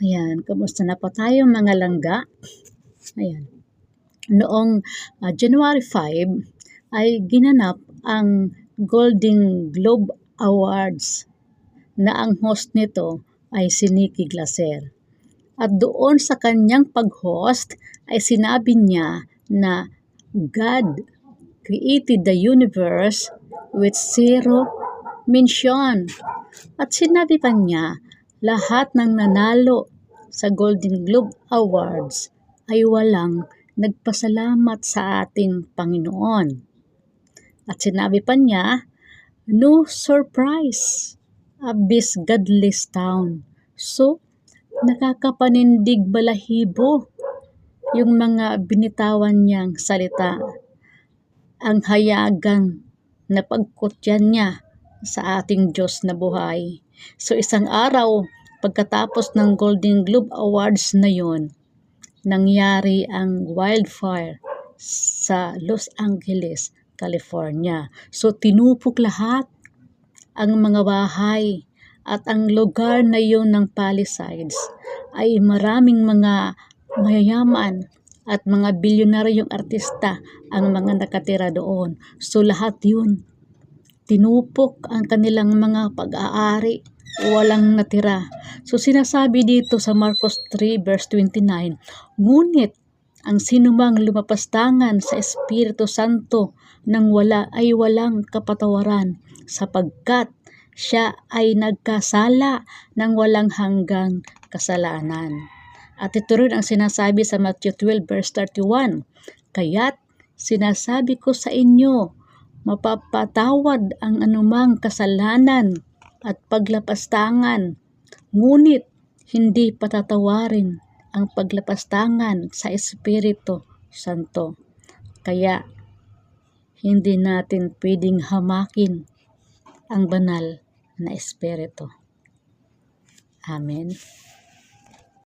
Ayan, kumusta na po tayo mga langga? Ayan. Noong ah, January 5 ay ginanap ang Golden Globe Awards na ang host nito ay si Nikki Glaser. At doon sa kanyang pag-host ay sinabi niya na God created the universe with zero mention. At sinabi pa niya, lahat ng nanalo sa Golden Globe Awards ay walang nagpasalamat sa ating Panginoon. At sinabi pa niya, no surprise, abyss godless town. So, nakakapanindig balahibo yung mga binitawan niyang salita. Ang hayagang napagkutyan niya sa ating Diyos na buhay. So isang araw, pagkatapos ng Golden Globe Awards na yon, nangyari ang wildfire sa Los Angeles, California. So tinupok lahat ang mga bahay at ang lugar na yon ng Palisades ay maraming mga mayayaman at mga bilyonaryong artista ang mga nakatira doon. So lahat yun tinupok ang kanilang mga pag-aari, walang natira. So sinasabi dito sa Marcos 3 verse 29, ngunit ang sinumang lumapastangan sa Espiritu Santo nang wala ay walang kapatawaran sapagkat siya ay nagkasala ng walang hanggang kasalanan. At ito rin ang sinasabi sa Matthew 12 verse 31, Kaya't sinasabi ko sa inyo, mapapatawad ang anumang kasalanan at paglapastangan, ngunit hindi patatawarin ang paglapastangan sa Espiritu Santo. Kaya, hindi natin pwedeng hamakin ang banal na Espiritu. Amen.